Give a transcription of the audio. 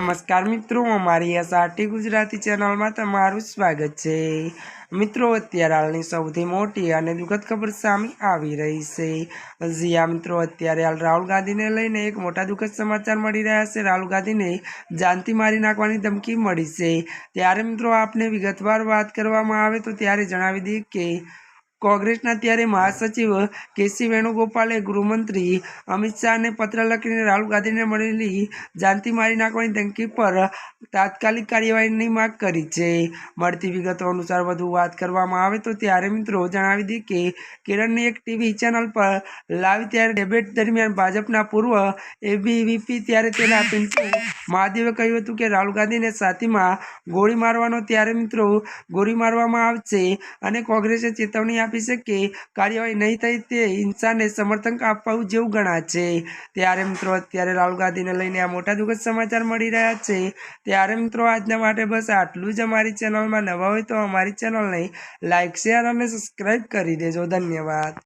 નમસ્કાર મિત્રો અમારી એસઆરટી ગુજરાતી ચેનલમાં તમારું સ્વાગત છે. મિત્રો, અત્યારે હાલની સૌથી મોટી અને દુઃખદ ખબર સામે આવી રહી છે. જીયા મિત્રો, અત્યારે હાલ રાહુલ ગાંધીને લઈને એક મોટા દુઃખદ સમાચાર મળી રહ્યા છે. રાહુલ ગાંધીને જાનથી મારી નાખવાની ધમકી મળી છે. ત્યારે મિત્રો, આપને વિગતવાર વાત કરવામાં આવે તો ત્યારે જણાવી દઈએ કે કોંગ્રેસના ત્યારે મહાસચિવ કેસી વેણુગોપાલે ગૃહમંત્રી અમિત શાહને પત્ર લખીને રાહુલ ગાંધીને મળેલી જાનથી મારી નાખવાની ધમકી પર તાત્કાલિક કાર્યવાહીની માંગ કરી છે. મળતી વિગતો અનુસાર વધુ વાત કરવામાં આવે તો ત્યારે મિત્રો જણાવી દઈએ કે કેરળની એક ટીવી ચેનલ પર લાવી ત્યારે ડિબેટ દરમિયાન ભાજપના પૂર્વ એબીવીપી ત્યારે તેના પિન્ટુ મહાદેવે કહ્યું હતું કે રાહુલ ગાંધીને સાથીમાં ગોળી મારવાનો ત્યારે મિત્રો ગોળી મારવામાં આવશે અને કોંગ્રેસે ચેતવણી આપી છે શકે. કાર્યવાહી નહીં થઈ તે હિંસાને સમર્થન આપવું જેવું ગણાશે ત્યારે મિત્રો, અત્યારે રાહુલ ગાંધીને લઈને આ મોટા દુઃખદ સમાચાર મળી રહ્યા છે. ત્યારે મિત્રો, આજના માટે બસ આટલું જ અમારી ચેનલમાં નવા હોય તો અમારી ચેનલને લાઇક શેર અને સબસ્ક્રાઈબ કરી દેજો. ધન્યવાદ.